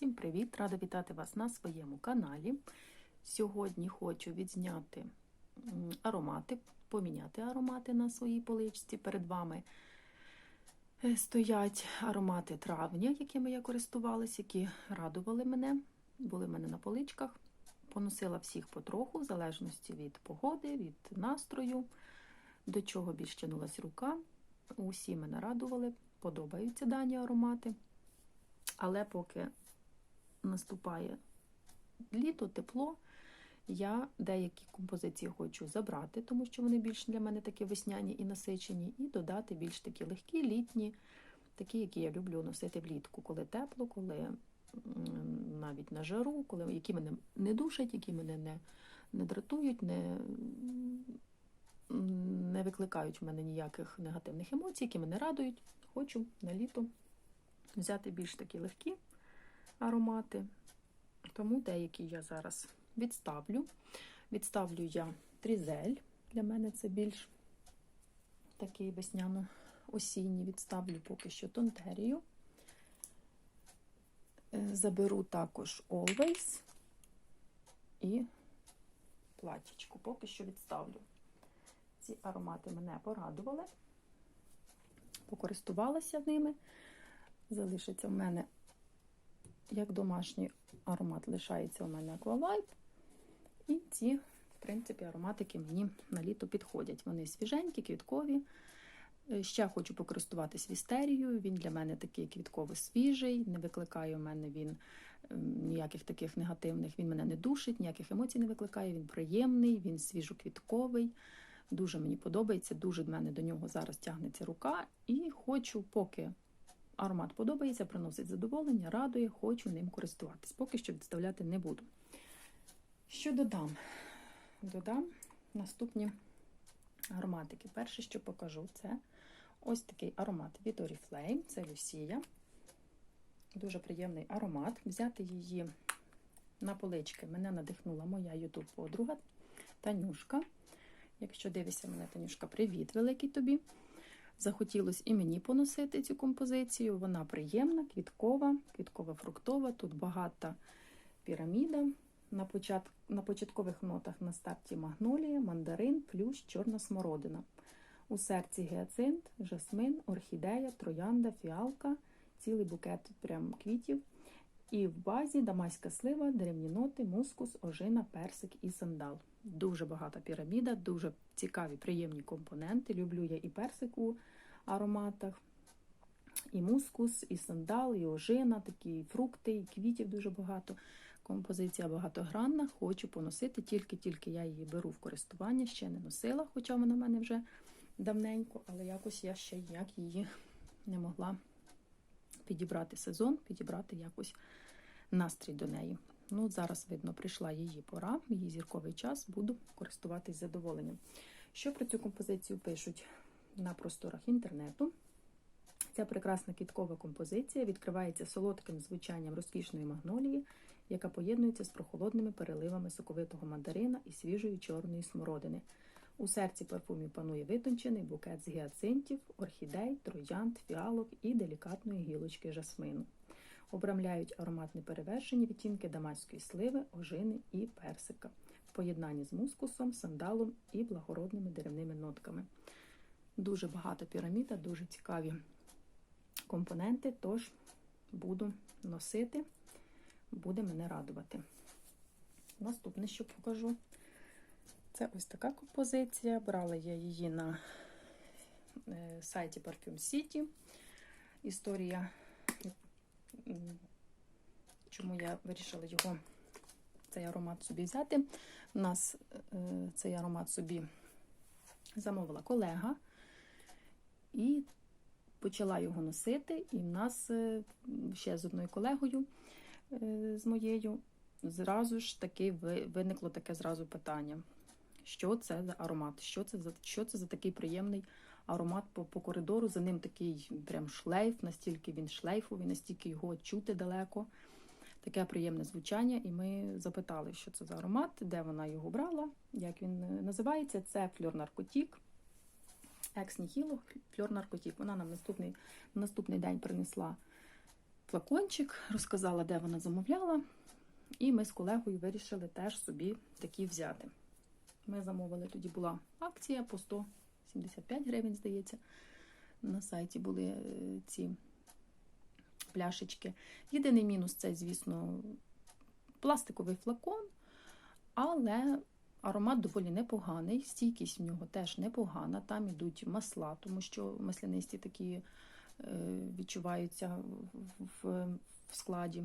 Всім привіт! Рада вітати вас на своєму каналі. Сьогодні хочу відзняти аромати, поміняти аромати на своїй поличці. Перед вами е, стоять аромати травня, якими я користувалася, які радували мене, були в мене на поличках. Поносила всіх потроху, в залежності від погоди, від настрою, до чого більш тянулась рука. Усі мене радували, подобаються дані аромати. Але поки наступає літо, тепло, я деякі композиції хочу забрати, тому що вони більш для мене такі весняні і насичені, і додати більш такі легкі, літні, такі, які я люблю носити влітку, коли тепло, коли навіть на жару, коли, які мене не душать, які мене не, не дратують, не, не викликають в мене ніяких негативних емоцій, які мене радують. Хочу на літо взяти більш такі легкі аромати. Тому деякі я зараз відставлю. Відставлю я трізель. Для мене це більш такий весняно-осінній. Відставлю поки що тонтерію. Е, Заберу також Always і платічку. Поки що відставлю. Ці аромати мене порадували. Покористувалася ними. Залишиться в мене, як домашній аромат, лишається у мене Aqualife. І ці, в принципі, ароматики мені на літо підходять. Вони свіженькі, квіткові. Е, Ще хочу покористуватись вістерією. Він для мене такий квітково-свіжий, не викликає у мене він ем, ніяких таких негативних, він мене не душить, ніяких емоцій не викликає. Він приємний, він свіжоквітковий. Дуже мені подобається, дуже в мене до нього зараз тягнеться рука. І хочу, поки аромат подобається, приносить задоволення, радує, хочу ним користуватись. Поки що відставляти не буду. Що додам? Додам наступні ароматики. Перше, що покажу, це ось такий аромат від Oriflame, це Люсія. Дуже приємний аромат. Взяти її на полички мене надихнула моя ютуб-подруга Танюшка. Якщо дивишся мене, Танюшка, привіт, великий тобі. Захотілося і мені поносити цю композицію. Вона приємна, квіткова, квітково-фруктова. Тут багата піраміда. На, почат... на початкових нотах на старті магнолія, мандарин, плющ, чорна смородина. У серці гіацинт, жасмин, орхідея, троянда, фіалка, цілий букет прям квітів. І в базі дамаська слива, деревні ноти, мускус, ожина, персик і сандал. Дуже багата піраміда, дуже цікаві, приємні компоненти. Люблю я і персик у ароматах, і мускус, і сандал, і ожина, такі фрукти, і квітів дуже багато. Композиція багатогранна, хочу поносити, тільки-тільки я її беру в користування, ще не носила, хоча вона в мене вже давненько, але якось я ще ніяк її не могла підібрати сезон, підібрати якось настрій до неї. Ну, зараз, видно, прийшла її пора, її зірковий час, буду користуватись задоволенням. Що про цю композицію пишуть на просторах інтернету? Ця прекрасна квіткова композиція відкривається солодким звучанням розкішної магнолії, яка поєднується з прохолодними переливами соковитого мандарина і свіжої чорної смородини. У серці парфумів панує витончений букет з гіацинтів, орхідей, троянд, фіалок і делікатної гілочки жасмину. Обрамляють аромат неперевершені відтінки дамаської сливи, ожини і персика в поєднанні з мускусом, сандалом і благородними деревними нотками. Дуже багата піраміда, дуже цікаві компоненти, тож буду носити, буде мене радувати. Наступне, що покажу, це ось така композиція. Брала я її на е, сайті Parfum City. Історія, чому я вирішила його, цей аромат собі взяти. У нас е, цей аромат собі замовила колега. І почала його носити, і в нас е, ще з одною колегою, е, з моєю, зразу ж таки виникло таке зразу питання. Що це за аромат? Що це за що це за такий приємний аромат по по коридору? За ним такий прям шлейф, настільки він шлейфовий, настільки його чути далеко. Таке приємне звучання. І ми запитали, що це за аромат, де вона його брала, як він е, називається. Це фльор наркотік. Екс Ніхіло, фльор наркотік. Вона нам наступний наступний день принесла флакончик, розказала, де вона замовляла. І ми з колегою вирішили теж собі такі взяти. Ми замовили, тоді була акція по 175 гривень, здається. На сайті були е, ці пляшечки. Єдиний мінус це, звісно, пластиковий флакон, але аромат доволі непоганий. Стійкість в нього теж непогана. Там ідуть масла, тому що маслянисті такі е, відчуваються в, складі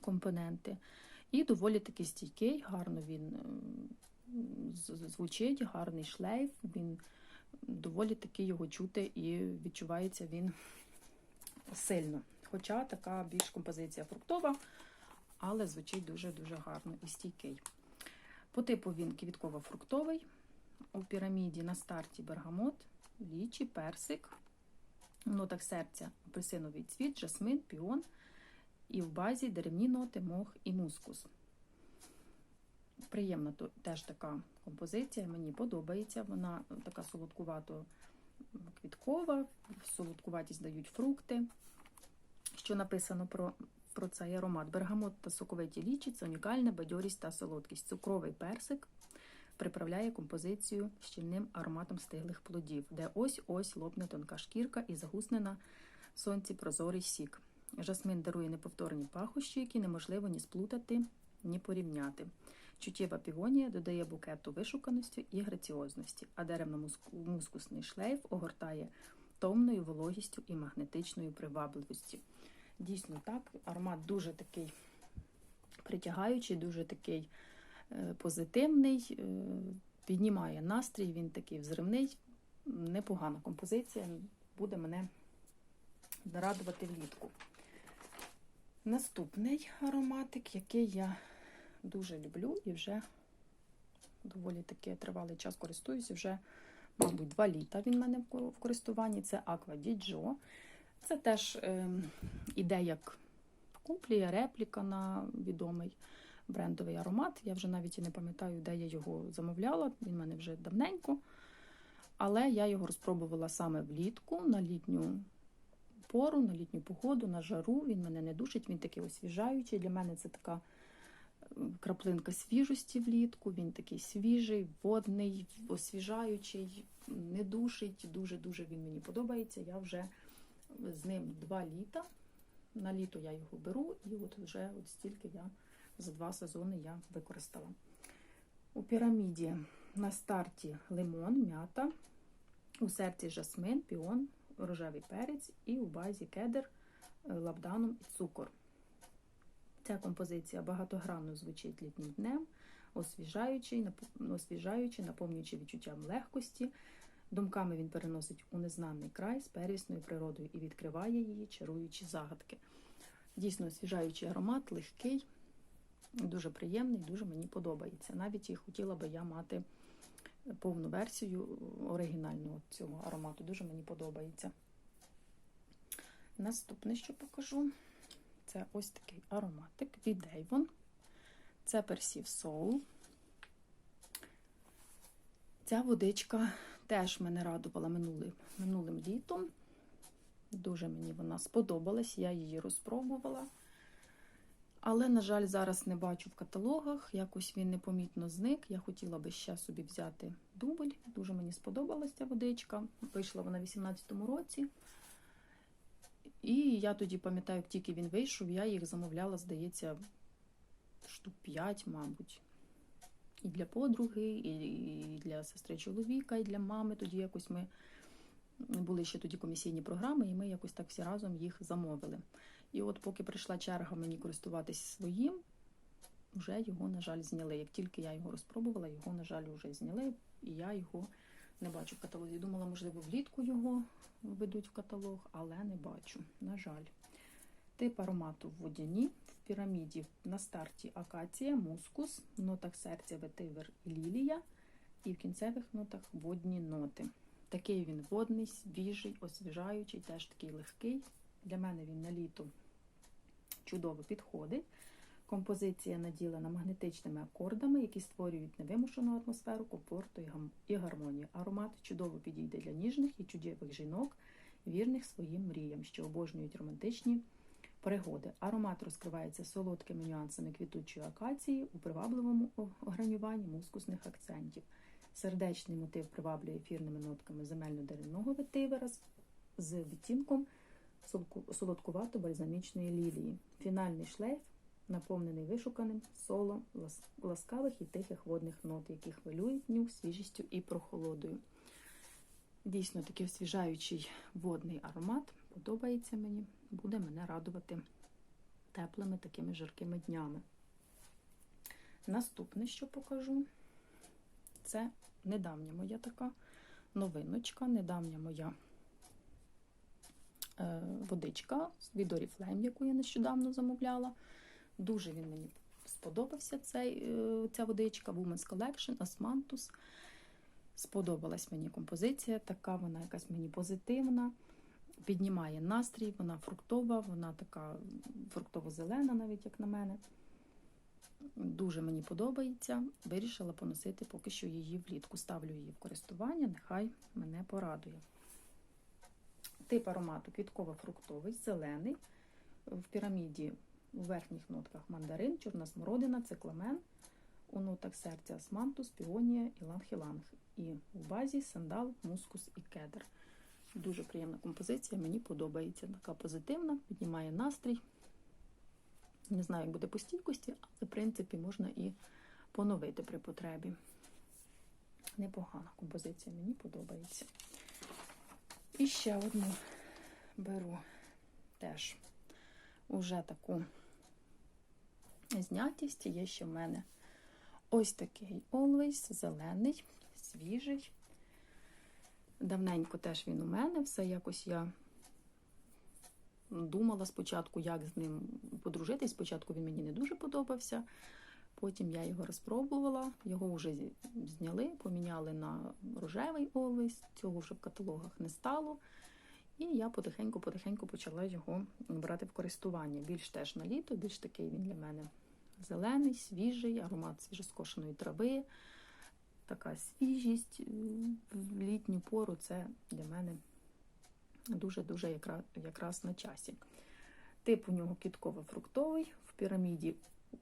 компоненти. І доволі таки стійкий, гарно він звучить, гарний шлейф, він доволі таки його чути і відчувається він сильно. Хоча така більш композиція фруктова, але звучить дуже-дуже гарно і стійкий. По типу він квітково-фруктовий. У піраміді на старті бергамот, лічі, персик, в нотах серця апельсиновий цвіт, жасмин, піон і в базі деревні ноти, мох і мускус. Приємна теж така композиція, мені подобається. Вона така солодкувато квіткова, солодкуватість дають фрукти. Що написано про, про цей аромат? Бергамот та соковиті лічі це унікальна бадьорість та солодкість. Цукровий персик приправляє композицію щільним ароматом стиглих плодів, де ось-ось лопне тонка шкірка і загусне на сонці прозорий сік. Жасмин дарує неповторні пахощі, які неможливо ні сплутати, ні порівняти. Чуттєва півонія додає букету вишуканості і граціозності, а деревно-мускусний шлейф огортає томною вологістю і магнетичною привабливості. Дійсно так, аромат дуже такий притягаючий, дуже такий е, позитивний, е, піднімає настрій, він такий взривний, непогана композиція, буде мене радувати влітку. Наступний ароматик, який я дуже люблю і вже доволі таки тривалий час користуюся, вже, мабуть, два літа він в мене в користуванні. Це Aqua Gio. Це теж е, іде як куплія, репліка на відомий брендовий аромат. Я вже навіть і не пам'ятаю, де я його замовляла. Він в мене вже давненько. Але я його розпробувала саме влітку на літню пору, на літню погоду, на жару. Він мене не душить, він такий освіжаючий. Для мене це така краплинка свіжості влітку. Він такий свіжий, водний, освіжаючий, не душить. Дуже-дуже він мені подобається. Я вже з ним два літа. На літо я його беру, і от вже от стільки я за два сезони я використала. У піраміді на старті лимон, м'ята, у серці жасмин, піон, рожевий перець і у базі кедр, лабданом і цукор. Ця композиція багатогранно звучить літнім днем, освіжаючий, нап- наповнюючи відчуттям легкості. Думками він переносить у незнаний край з первісною природою і відкриває її, чаруючи загадки. Дійсно освіжаючий аромат, легкий, дуже приємний, дуже мені подобається. Навіть і хотіла би я мати повну версію оригінального цього аромату. Дуже мені подобається. Наступне, що покажу, це ось такий ароматик від Avon. Це Perceive Soul. Ця водичка теж мене радувала минулим, минулим літом. Дуже мені вона сподобалась, я її розпробувала. Але, на жаль, зараз не бачу в каталогах. Якось він непомітно зник. Я хотіла би ще собі взяти дубль. Дуже мені сподобалась ця водичка. Вийшла вона в 18-му році. І я тоді пам'ятаю, як тільки він вийшов, я їх замовляла, здається, штук 5, мабуть. І для подруги, і для сестри чоловіка, і для мами. Тоді якось ми були ще тоді комісійні програми, і ми якось так всі разом їх замовили. І от поки прийшла черга мені користуватись своїм, вже його, на жаль, зняли. Як тільки я його розпробувала, його, на жаль, вже зняли, і я його не бачу в каталозі. Думала, можливо, влітку його ведуть в каталог, але не бачу, на жаль. Тип аромату водяні в піраміді на старті акація, мускус, в нотах серця ветивер і лілія, і в кінцевих нотах водні ноти. Такий він водний, свіжий, освіжаючий, теж такий легкий. Для мене він на літо чудово підходить. Композиція наділена магнетичними акордами, які створюють невимушену атмосферу, комфорту і гармонію. Аромат чудово підійде для ніжних і чудових жінок, вірних своїм мріям, що обожнюють романтичні Пригоди. Аромат розкривається солодкими нюансами квітучої акації у привабливому огранюванні мускусних акцентів. Сердечний мотив приваблює ефірними нотками земельно-деревного ветивера з- відтінком солодкувато-бальзамічної лілії. Фінальний шлейф наповнений вишуканим соло лас- ласкавих і тихих водних нот, які хвилюють нюх свіжістю і прохолодою. Дійсно такий освіжаючий водний аромат. Подобається мені, буде мене радувати теплими такими жаркими днями. Наступне, що покажу, це недавня моя така новиночка, недавня моя е, водичка від Oriflame, яку я нещодавно замовляла. Дуже він мені сподобався цей, е, ця водичка Women's Collection Osmanthus. Сподобалась мені композиція, така вона якась мені позитивна, піднімає настрій, вона фруктова, вона така фруктово-зелена, навіть як на мене. Дуже мені подобається. Вирішила поносити поки що її влітку. Ставлю її в користування, нехай мене порадує. Тип аромату квітково-фруктовий, зелений. В піраміді у верхніх нотках мандарин, чорна смородина, цикламен, у нотах серця османтус, піонія, іланг-іланг. І в базі сандал, мускус і кедр. Дуже приємна композиція, мені подобається. Така позитивна, піднімає настрій. Не знаю, як буде по стійкості, але в принципі можна і поновити при потребі. Непогана композиція, мені подобається. І ще одну беру теж уже таку знятість. Є ще в мене ось такий Always, зелений, свіжий. Давненько теж він у мене. Все якось я думала спочатку, як з ним подружитись. Спочатку він мені не дуже подобався. Потім я його розпробувала, його вже зняли, поміняли на рожевий Always. Цього вже в каталогах не стало. І я потихеньку-потихеньку почала його брати в користування. Більш теж на літо, більш такий він для мене зелений, свіжий, аромат свіжоскошеної трави. Така свіжість е, в літню пору це для мене дуже-дуже якраз, на часі. Тип у нього квітково-фруктовий, в піраміді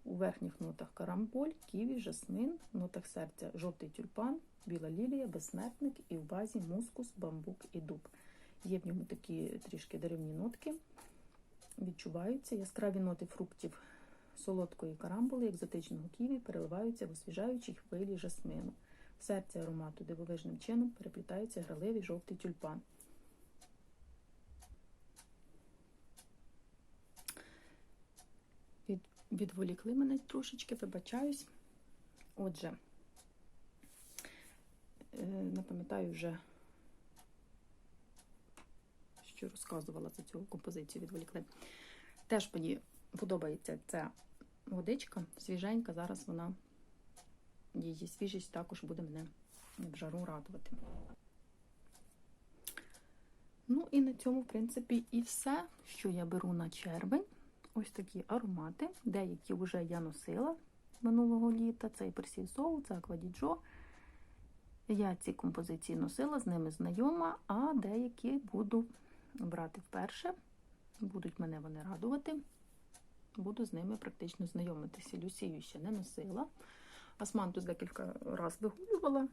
у верхніх нотах карамболь, ківі, жасмин, в нотах серця жовтий тюльпан, біла лілія, безсмертник і в базі мускус, бамбук і дуб. Є в ньому такі трішки деревні нотки, відчуваються. Яскраві ноти фруктів солодкої карамболи, екзотичного ківі переливаються в освіжаючій хвилі жасмину. В серці аромату дивовижним чином переплітається граливий жовтий тюльпан. Від, відволікли мене трошечки, вибачаюсь. Отже, не пам'ятаю вже, що розказувала за цю композицію, відволікли. Теж мені подобається ця водичка, свіженька. Зараз вона, її свіжість також буде мене в жару радувати. Ну і на цьому, в принципі, і все, що я беру на червень. Ось такі аромати. Деякі вже я носила минулого літа. Це і Персів Соул, це Аквадіджо. Я ці композиції носила, з ними знайома, а деякі буду брати вперше. Будуть мене вони радувати. Буду з ними практично знайомитися. Люсію ще не носила. Асмантус декілька разів вигулювала.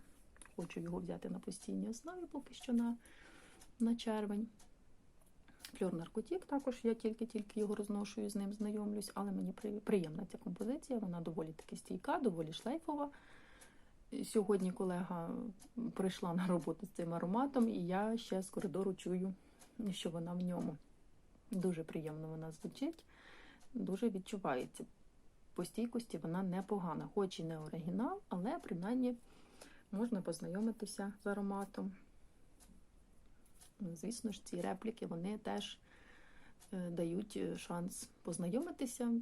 Хочу його взяти на постійній основі поки що на, на червень. Фльор наркотік також я тільки-тільки його розношую, з ним знайомлюсь, але мені приємна ця композиція, вона доволі таки стійка, доволі шлейфова. Сьогодні колега прийшла на роботу з цим ароматом, і я ще з коридору чую, що вона в ньому. Дуже приємно вона звучить, дуже відчувається. По стійкості вона непогана, хоч і не оригінал, але принаймні можна познайомитися з ароматом. Звісно ж, ці репліки вони теж е, дають е, шанс познайомитися,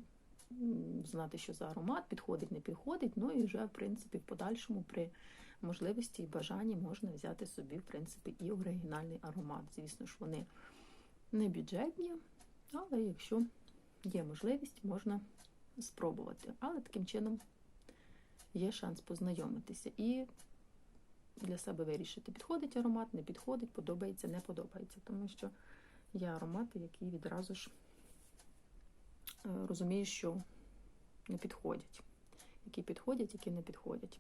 знати, що за аромат, підходить, не підходить. Ну і вже, в принципі, в подальшому при можливості і бажанні можна взяти собі, в принципі, і оригінальний аромат. Звісно ж, вони не бюджетні, але якщо є можливість, можна спробувати. Але таким чином є шанс познайомитися. І для себе вирішити, підходить аромат, не підходить, подобається, не подобається. Тому що є аромати, які відразу ж е, розумію, що не підходять. Які підходять, які не підходять.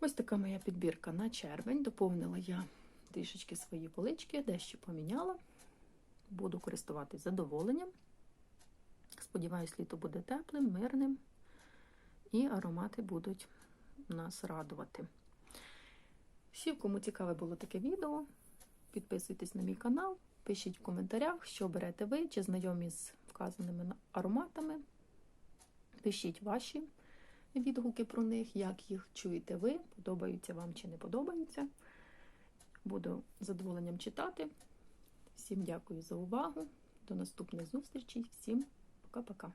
Ось така моя підбірка на червень. Доповнила я трішечки свої полички, дещо поміняла. Буду користуватись задоволенням. Сподіваюсь, літо буде теплим, мирним, і аромати будуть нас радувати. Всі, кому цікаве було таке відео, підписуйтесь на мій канал, пишіть в коментарях, що берете ви, чи знайомі з вказаними ароматами. Пишіть ваші відгуки про них, як їх чуєте ви, подобаються вам чи не подобаються. Буду задоволенням читати. Всім дякую за увагу. До наступних зустрічей. Всім пока-пока.